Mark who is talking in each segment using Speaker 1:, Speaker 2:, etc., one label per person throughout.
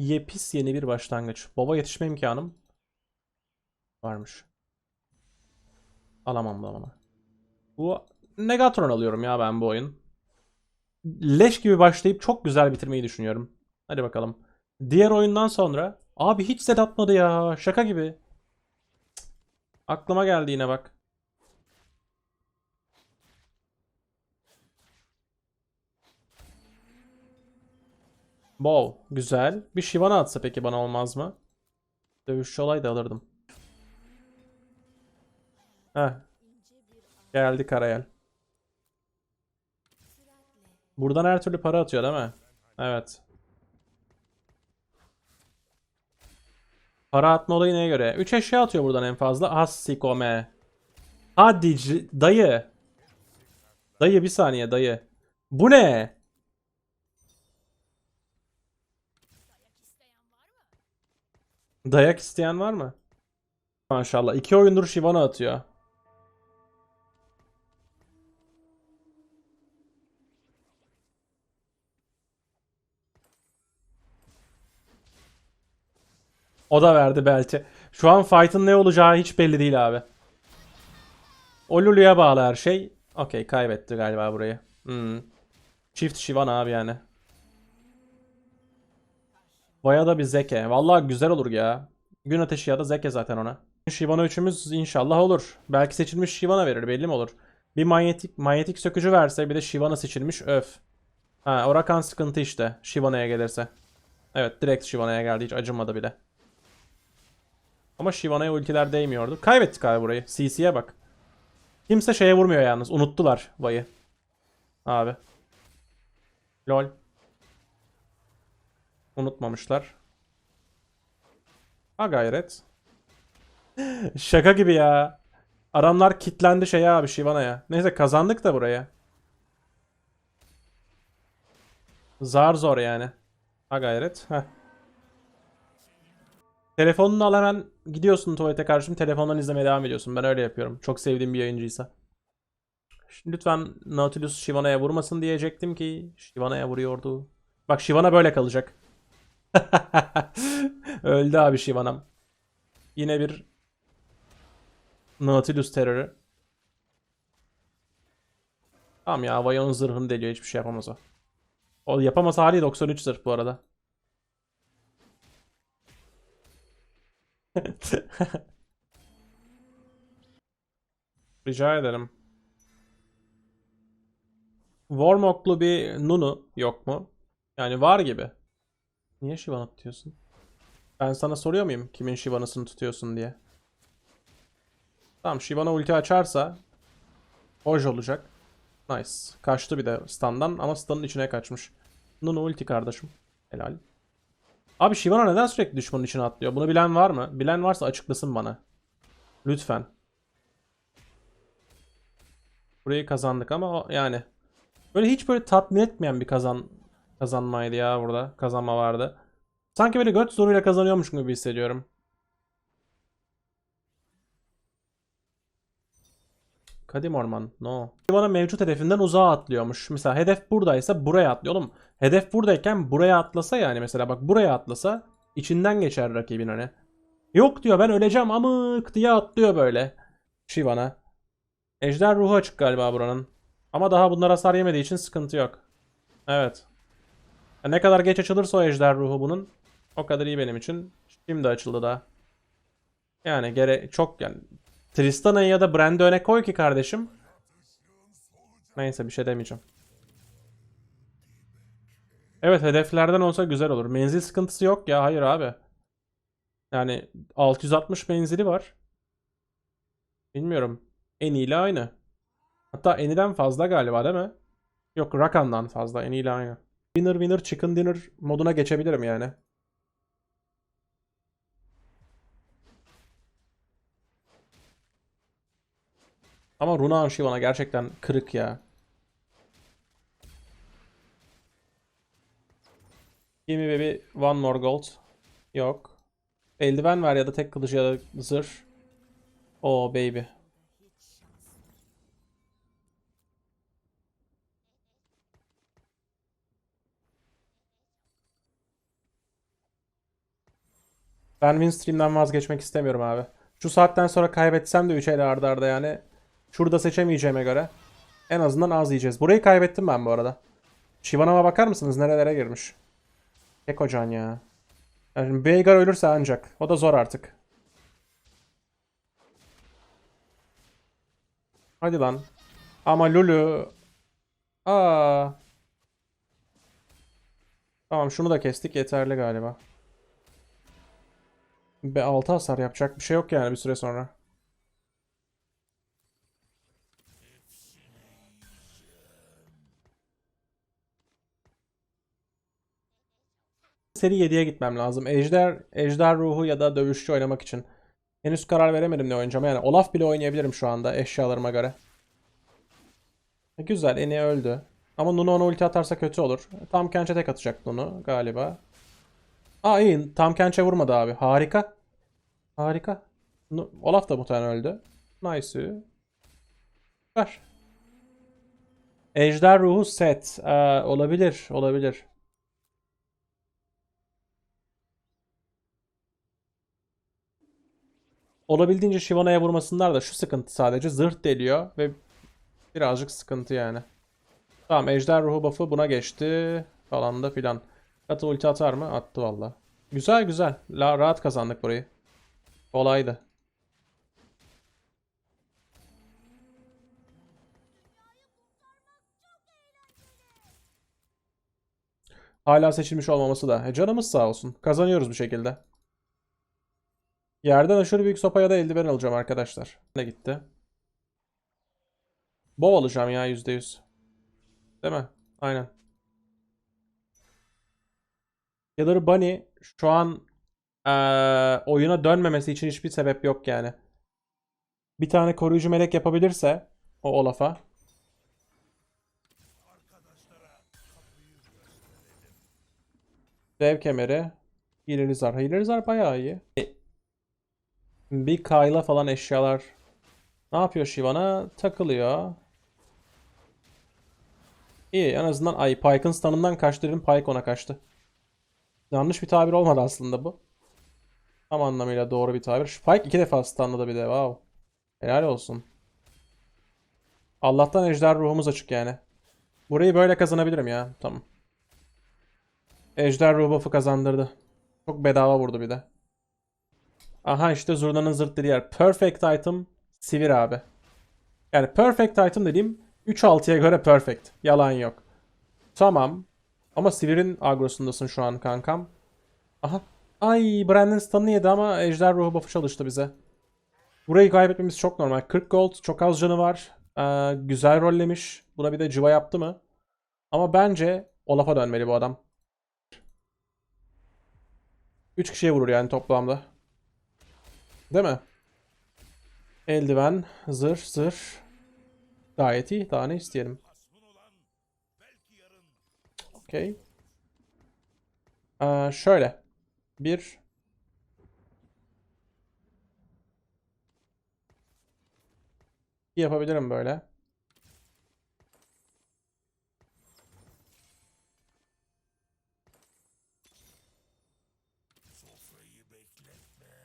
Speaker 1: Yepis yeni bir başlangıç. Baba yetişme imkanım varmış. Alamam da onu. Bu Negatron alıyorum ya ben bu oyun. Leş gibi başlayıp çok güzel bitirmeyi düşünüyorum. Hadi bakalım. Diğer oyundan sonra abi hiç set atmadı ya. Şaka gibi. Aklıma geldi yine bak. Wow, güzel. Bir Shyvana atsa peki bana olmaz mı? Dövüşçü olaydı alırdım. Heh. Geldi Karayel. Buradan her türlü para atıyor değil mi? Evet. Para atma olayı neye göre? 3 eşya atıyor buradan en fazla. Hassikome. Hadi dayı. Dayı bir saniye dayı. Bu ne? Dayak isteyen var mı? Maşallah. iki oyundur Shyvana atıyor. O da verdi belki. Şu an fight'ın ne olacağı hiç belli değil abi. O Lulu'ya bağlı her şey. Okey kaybetti galiba burayı. Hmm. Çift Shyvana abi yani. Baya da bir Zeke. Vallahi güzel olur ya. Gün ateşi ya da Zeke zaten ona. Shyvana üçümüz inşallah olur. Belki seçilmiş Shyvana verir belli mi olur? Bir manyetik manyetik sökücü verse bir de Shyvana seçilmiş öf. Ha Orakan sıkıntı işte. Shyvana'ya gelirse. Evet direkt Shyvana'ya geldi hiç acımadı bile. Ama Shyvana'ya ultiler değmiyordu. Kaybettik abi burayı. CC'ye bak. Kimse şeye vurmuyor yalnız. Unuttular Vay'ı. Abi. Lol. Unutmamışlar. Ha gayret. Şaka gibi ya. Adamlar kitlendi şeye abi Shyvana'ya. Neyse kazandık da buraya. Zar zor yani. Ha gayret. Heh. Telefonunu al hemen gidiyorsun tuvalete karşım telefondan izlemeye devam ediyorsun. Ben öyle yapıyorum. Çok sevdiğim bir yayıncıysa. Şimdi lütfen Nautilus Shyvana'ya vurmasın diyecektim ki Shyvana'ya vuruyordu. Bak Shyvana böyle kalacak. Öldü abi Shyvana'm. Yine bir Nautilus terörü. Tamam ya Vayon zırhını deliyor hiçbir şey yapamaz o. O yapamasa hali 93 zırh bu arada. Rica ederim. Warmock'lu bir Nunu yok mu? Yani var gibi. Niye Shyvana tutuyorsun? Ben sana soruyor muyum kimin Shyvana'sını tutuyorsun diye? Tamam Shyvana ulti açarsa Hoj olacak. Nice. Kaçtı bir de standdan ama standın içine kaçmış. Nunu ulti kardeşim. Helal. Abi Shyvana neden sürekli düşmanın içine atlıyor? Bunu bilen var mı? Bilen varsa açıklasın bana. Lütfen. Burayı kazandık ama yani böyle hiç böyle tatmin etmeyen bir kazan kazanmaydı ya burada. Kazanma vardı. Sanki böyle göt zoruyla kazanıyormuş gibi hissediyorum. Kadim Orman. No. Bana mevcut hedefinden uzağa atlıyormuş. Mesela hedef buradaysa buraya atlıyor. Oğlum hedef buradayken buraya atlasa yani mesela bak buraya atlasa içinden geçer rakibin hani. Yok diyor ben öleceğim amık diye atlıyor böyle. Shyvana. Ejder ruhu açık galiba buranın. Ama daha bunlar hasar yemediği için sıkıntı yok. Evet. Ya ne kadar geç açılırsa o ejder ruhu bunun o kadar iyi benim için. Şimdi açıldı daha. Yani gere çok yani Tristana'yı ya da Brand'i öne koy ki kardeşim. Neyse bir şey demeyeceğim. Evet hedeflerden olsa güzel olur. Menzil sıkıntısı yok ya. Hayır abi. Yani 660 menzili var. Bilmiyorum. En ile aynı. Hatta Eni'den fazla galiba değil mi? Yok Rakan'dan fazla. En ile aynı. Winner winner chicken dinner moduna geçebilirim yani. Ama Runa Anşivan'a gerçekten kırık ya. Give me baby one more gold. Yok. Eldiven ver ya da tek kılıç ya da zırh. Oh baby. Ben Winstream'den vazgeçmek istemiyorum abi. Şu saatten sonra kaybetsem de 3 el arda arda yani. Şurada seçemeyeceğime göre. En azından az yiyeceğiz. Burayı kaybettim ben bu arada. Shivanova bakar mısınız nerelere girmiş? Tek hocan ya. Yani Veigar ölürse ancak. O da zor artık. Hadi lan. Ama Lulu... Aa. Tamam şunu da kestik yeterli galiba. Be 6 hasar yapacak bir şey yok yani bir süre sonra. Seri 7'ye gitmem lazım. Ejder, Ejder ruhu ya da dövüşçü oynamak için. Henüz karar veremedim ne oynayacağım. Yani Olaf bile oynayabilirim şu anda eşyalarıma göre. Güzel, Eni öldü. Ama Nunu ona ulti atarsa kötü olur. Tam Kench'e tek atacak Nunu galiba. Aa iyi, tam Kench'e vurmadı abi. Harika. Harika. Olaf da muhtemelen öldü. Nice. Ver. Ejder ruhu set. Ee, olabilir, olabilir. Olabildiğince Shivana'ya vurmasınlar da şu sıkıntı sadece zırh deliyor ve birazcık sıkıntı yani. Tamam ejder ruhu buff'ı buna geçti falan da filan. Katı ulti atar mı? Attı valla. Güzel güzel. La, rahat kazandık burayı. Kolaydı. Hala seçilmiş olmaması da. E canımız sağ olsun. Kazanıyoruz bu şekilde. Yerden aşırı büyük sopaya da eldiven alacağım arkadaşlar. Ne gitti? Bow alacağım ya %100. Değil mi? Aynen. Killer Bunny şu an eee, oyuna dönmemesi için hiçbir sebep yok yani. Bir tane koruyucu melek yapabilirse o Olaf'a. Dev kemeri. Hilelizar. Hilelizar bayağı iyi. Bir Kayla falan eşyalar. Ne yapıyor Shyvana? Takılıyor. İyi en azından ay Pyke'ın stun'ından kaçtı dedim Pyke ona kaçtı. Yanlış bir tabir olmadı aslında bu. Tam anlamıyla doğru bir tabir. Şu Pyke iki defa stunladı bir de wow. Helal olsun. Allah'tan ejder ruhumuz açık yani. Burayı böyle kazanabilirim ya. Tamam. Ejder ruh buff'ı kazandırdı. Çok bedava vurdu bir de. Aha işte Zurna'nın zırt dediği yer. Perfect item Sivir abi. Yani perfect item dediğim 3-6'ya göre perfect. Yalan yok. Tamam. Ama Sivir'in agrosundasın şu an kankam. Aha. Ay Brandon stun'ı yedi ama Ejder Ruhu buff'ı çalıştı bize. Burayı kaybetmemiz çok normal. 40 gold, çok az canı var. Ee, güzel rollemiş. Buna bir de cıva yaptı mı? Ama bence Olaf'a dönmeli bu adam. 3 kişiye vurur yani toplamda. Değil mi? Eldiven, zırh, zırh. Gayet iyi. Daha ne isteyelim? Okey. Ee, şöyle. Bir. Yapabilirim böyle.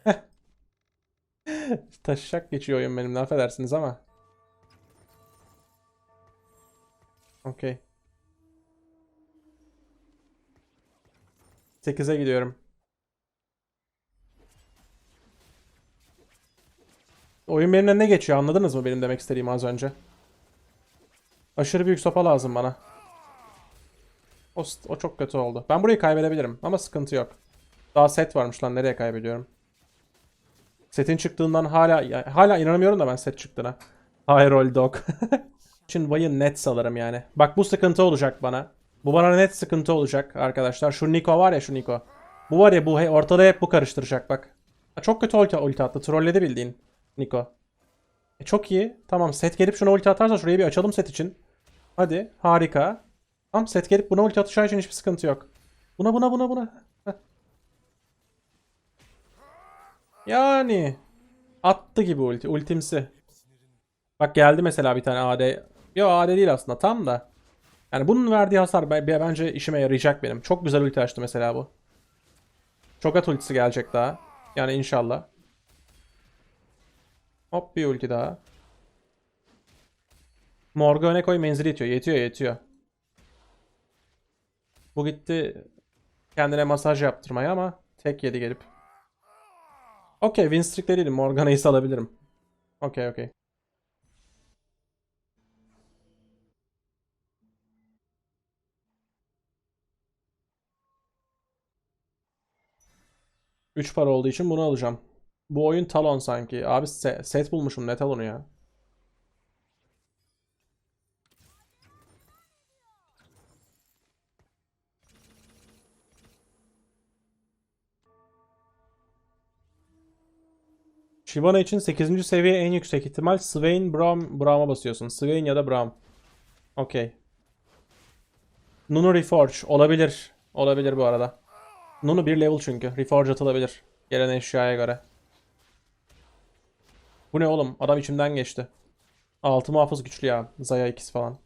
Speaker 1: Taşak geçiyor oyun benimle affedersiniz ama. Okey. 8'e gidiyorum. Oyun benim önüne geçiyor anladınız mı benim demek istediğimi az önce? Aşırı büyük sopa lazım bana. O, o çok kötü oldu. Ben burayı kaybedebilirim ama sıkıntı yok. Daha set varmış lan nereye kaybediyorum? Setin çıktığından hala hala inanamıyorum da ben set çıktığına. High roll dog. Için Vay'ı net salarım yani. Bak bu sıkıntı olacak bana. Bu bana net sıkıntı olacak arkadaşlar. Şu Niko var ya şu Niko. Bu var ya bu he- ortada hep bu karıştıracak bak. Çok kötü ulti, ulti attı. Trolledi bildiğin Niko. E, çok iyi. Tamam set gelip şuna ulti atarsa şurayı bir açalım set için. Hadi harika. Tamam set gelip buna ulti atacağı için hiçbir sıkıntı yok. Buna buna buna buna. Yani attı gibi ulti. Ultimsi. Bak geldi mesela bir tane AD. Yo AD değil aslında tam da. Yani bunun verdiği hasar be- be- bence işime yarayacak benim. Çok güzel ulti açtı mesela bu. Çok at ultisi gelecek daha. Yani inşallah. Hop bir ulti daha. Morg'a öne koy menzili yetiyor. Yetiyor yetiyor. Bu gitti kendine masaj yaptırmaya ama tek yedi gelip. Okey win streak'te değilim. Morgana'yı salabilirim. Okey okey. Üç para olduğu için bunu alacağım. Bu oyun Talon sanki. Abi se- set bulmuşum ne Talon'u ya. Shyvana için 8. seviye en yüksek ihtimal Swain, Braum, Braum'a basıyorsun. Swain ya da Braum. Okey. Nunu Reforge olabilir. Olabilir bu arada. Nunu bir level çünkü. Reforge atılabilir. Gelen eşyaya göre. Bu ne oğlum? Adam içimden geçti. 6 muhafız güçlü ya. Zaya ikisi falan.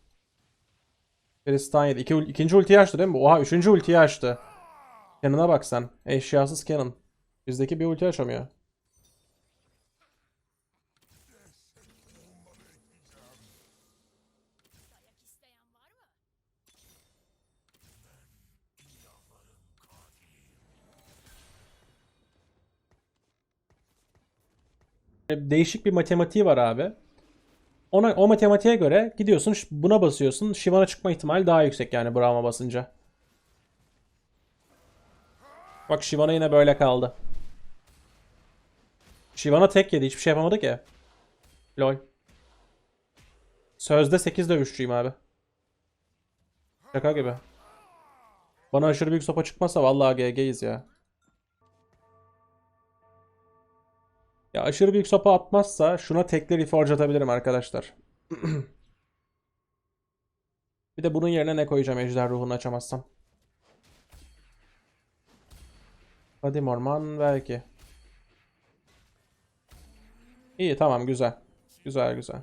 Speaker 1: Stun yedi. İki, ul- ikinci ultiyi açtı değil mi? Oha üçüncü ultiyi açtı. Cannon'a bak sen. Eşyasız cannon. Bizdeki bir ulti açamıyor. Değişik bir matematiği var abi. Ona, o matematiğe göre gidiyorsun buna basıyorsun. Shyvana çıkma ihtimali daha yüksek yani Braum'a basınca. Bak Shyvana yine böyle kaldı. Shyvana tek yedi. Hiçbir şey yapamadı ki. Lol. Sözde 8 dövüşçüyüm abi. Şaka gibi. Bana aşırı büyük sopa çıkmazsa vallahi GG'yiz ya. Ya aşırı büyük sopa atmazsa şuna tekli reforge atabilirim arkadaşlar. Bir de bunun yerine ne koyacağım ejder ruhunu açamazsam. Hadi Morman belki. İyi tamam güzel. Güzel güzel.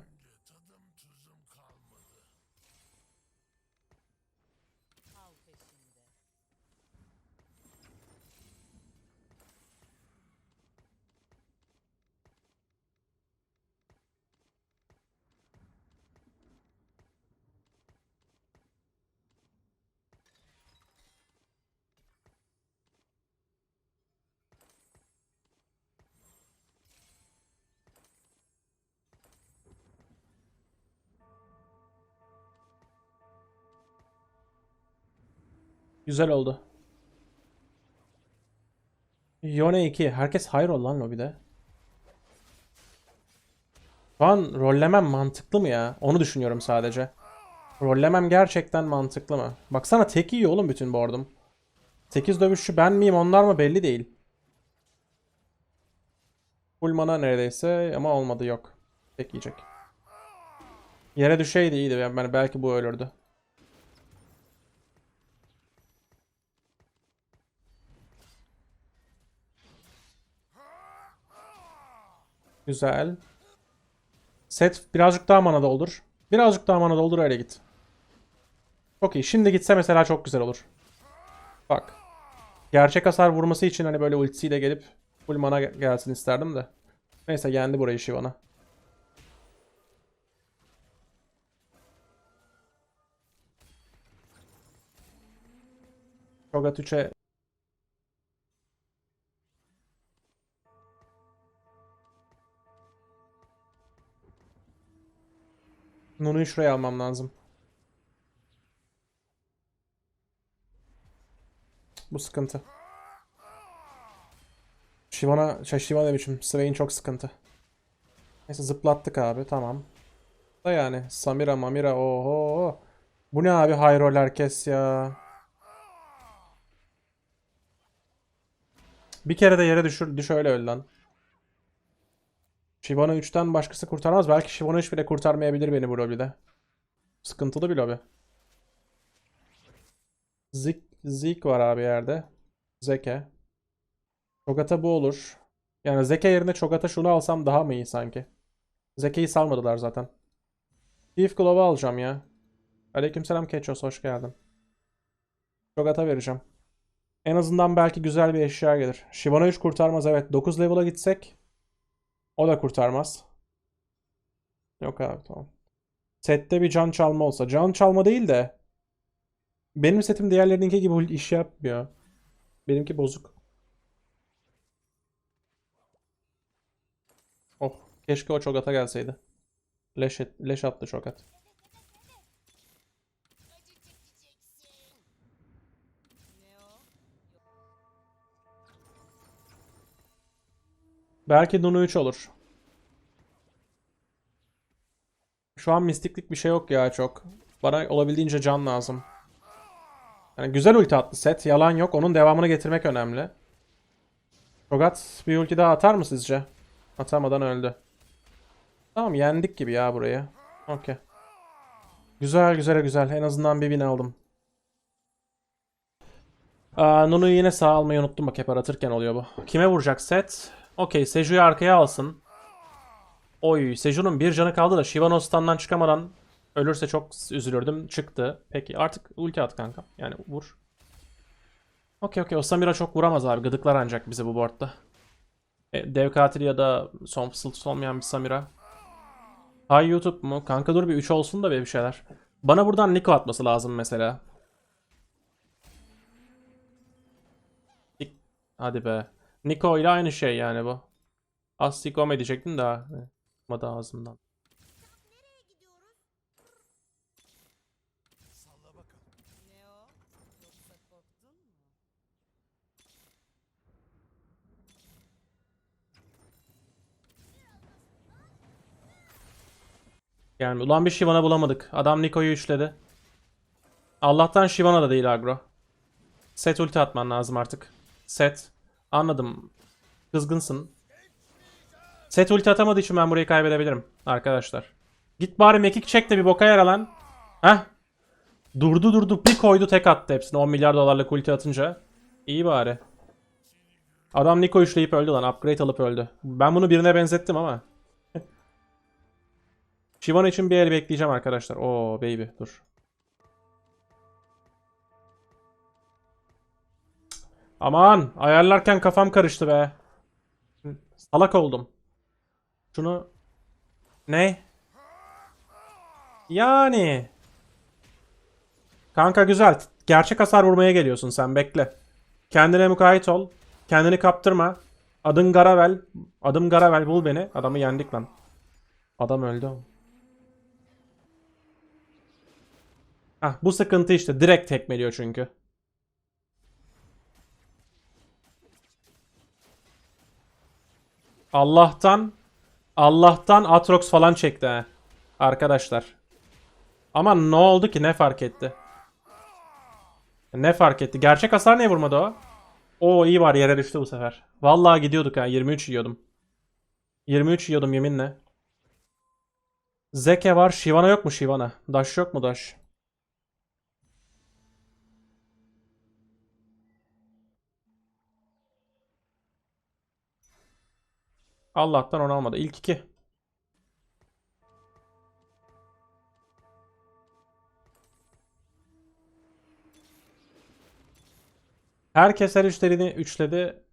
Speaker 1: Güzel oldu. Yone 2. Herkes hayroll lan lobide. Şu an rollemem mantıklı mı ya? Onu düşünüyorum sadece. Rollemem gerçekten mantıklı mı? Baksana tek yiyor oğlum bütün board'um. 8 dövüşçü ben miyim onlar mı belli değil. Full mana neredeyse ama olmadı yok. Tek yiyecek. Yere düşeydi iyiydi. Yani belki bu ölürdü. Güzel. Set birazcık daha mana doldur. Birazcık daha mana doldur öyle git. Çok iyi. Şimdi gitse mesela çok güzel olur. Bak. Gerçek hasar vurması için hani böyle ultisiyle gelip full mana gel- gelsin isterdim de. Neyse yendi burayı Shyvana. Cho'Gath 3'e Nunu'yu şuraya almam lazım. Bu sıkıntı. Shyvana, şey Shyvana demişim. Swain çok sıkıntı. Neyse zıplattık abi tamam. Da yani Samira Mamira oho. Bu ne abi high roll herkes ya. Bir kere de yere düşür, düş öyle öl lan. Shyvana 3'ten başkası kurtarmaz. Belki Shyvana 3 bile kurtarmayabilir beni bu lobide. Sıkıntılı bir lobi. Zik, Zik var abi yerde. Zeke. Cho'Gath'a bu olur. Yani Zeke yerine Cho'Gath'a şunu alsam daha mı iyi sanki? Zeke'yi salmadılar zaten. Thief Glove'u alacağım ya. Aleykümselam Keços hoş geldin. Cho'Gath'a vereceğim. En azından belki güzel bir eşya gelir. Shyvana 3 kurtarmaz evet. 9 level'a gitsek o da kurtarmaz. Yok abi tamam. Sette bir can çalma olsa. Can çalma değil de benim setim diğerlerininki gibi iş yapmıyor. Benimki bozuk. Oh, keşke o Cho'Gath'a gelseydi. Leş, et, leş attı Cho'Gath. Belki Nunu 3 olur. Şu an mistiklik bir şey yok ya çok. Bana olabildiğince can lazım. Yani güzel ulti attı set. Yalan yok. Onun devamını getirmek önemli. Cho'Gath bir ulti daha atar mı sizce? Atamadan öldü. Tamam yendik gibi ya burayı. Okey. Güzel güzel güzel. En azından bir win aldım. Aa, Nunu'yu yine sağ almayı unuttum bak hep aratırken oluyor bu. Kime vuracak set? Okey Seju'yu arkaya alsın. Oy Seju'nun bir canı kaldı da Shyvana çıkamadan ölürse çok üzülürdüm. Çıktı. Peki artık ulti at kanka. Yani vur. Okey okey o Samira çok vuramaz abi. Gıdıklar ancak bizi bu boardda. E, dev katil ya da son fısıltısı olmayan bir Samira. Hay YouTube mu? Kanka dur bir 3 olsun da bir şeyler. Bana buradan Niko atması lazım mesela. Hadi be. Niko ile aynı şey yani bu. Astikom edecektim daha. Çıkmadı ağzımdan.
Speaker 2: Ne o? Yoksa korktun mu?
Speaker 1: Yani ulan bir Shyvana bulamadık. Adam Niko'yu üçledi. Allah'tan Shyvana da değil agro. Set ulti atman lazım artık. Set. Anladım. Kızgınsın. Set ulti atamadığı için ben burayı kaybedebilirim. Arkadaşlar. Git bari mekik çek de bir boka yara lan. Heh. Durdu durdu. Bir koydu tek attı hepsini. 10 milyar dolarlık ulti atınca. İyi bari. Adam Niko üçleyip öldü lan. Upgrade alıp öldü. Ben bunu birine benzettim ama. Shyvana için bir el bekleyeceğim arkadaşlar. Oo baby dur. Aman ayarlarken kafam karıştı be. Salak oldum. Şunu ne? Yani Kanka güzel. Gerçek hasar vurmaya geliyorsun sen bekle. Kendine mukayyet ol. Kendini kaptırma. Adın Garavel. Adım Garavel bul beni. Adamı yendik lan. Adam öldü. Hah bu sıkıntı işte. Direkt tekmeliyor çünkü. Allah'tan Allah'tan Atrox falan çekti ha. Arkadaşlar. Ama ne oldu ki? Ne fark etti? Ne fark etti? Gerçek hasar niye vurmadı o? Oo iyi var yere düştü bu sefer. Vallahi gidiyorduk ha. 23 yiyordum. 23 yiyordum yeminle. Zeke var. Shyvana yok mu Shyvana? Dash yok mu Dash? Allah'tan onu almadı. İlk iki. Herkes her üçlerini üçledi.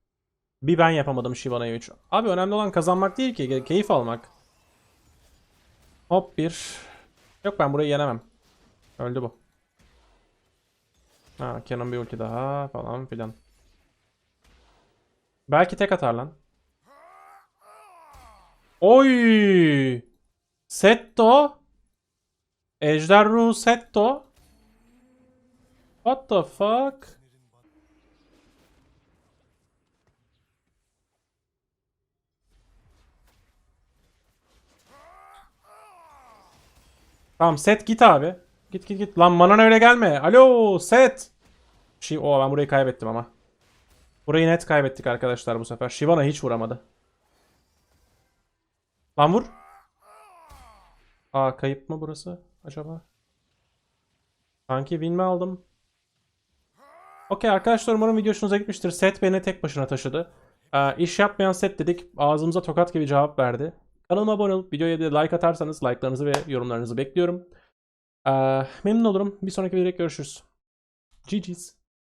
Speaker 1: Bir ben yapamadım Shyvana'yı 3. Abi önemli olan kazanmak değil ki. ke- Keyif almak. Hop bir. Yok ben burayı yenemem. Öldü bu. Ha Canon bir ulti daha falan filan. Belki tek atar lan. Oy! Setto. Ejder Setto. What the fuck? Tamam set git abi. Git git git. Lan manan öyle gelme. Alo set. Şey, o ben burayı kaybettim ama. Burayı net kaybettik arkadaşlar bu sefer. Shyvana hiç vuramadı. Lan vur. Aa kayıp mı burası acaba? Sanki win mi aldım? Okey arkadaşlar umarım video hoşunuza gitmiştir. Set beni tek başına taşıdı. Ee, iş yapmayan set dedik. Ağzımıza tokat gibi cevap verdi. Kanalıma abone olup videoya da like atarsanız like'larınızı ve yorumlarınızı bekliyorum. Ee, memnun olurum. Bir sonraki videoda görüşürüz. GG's.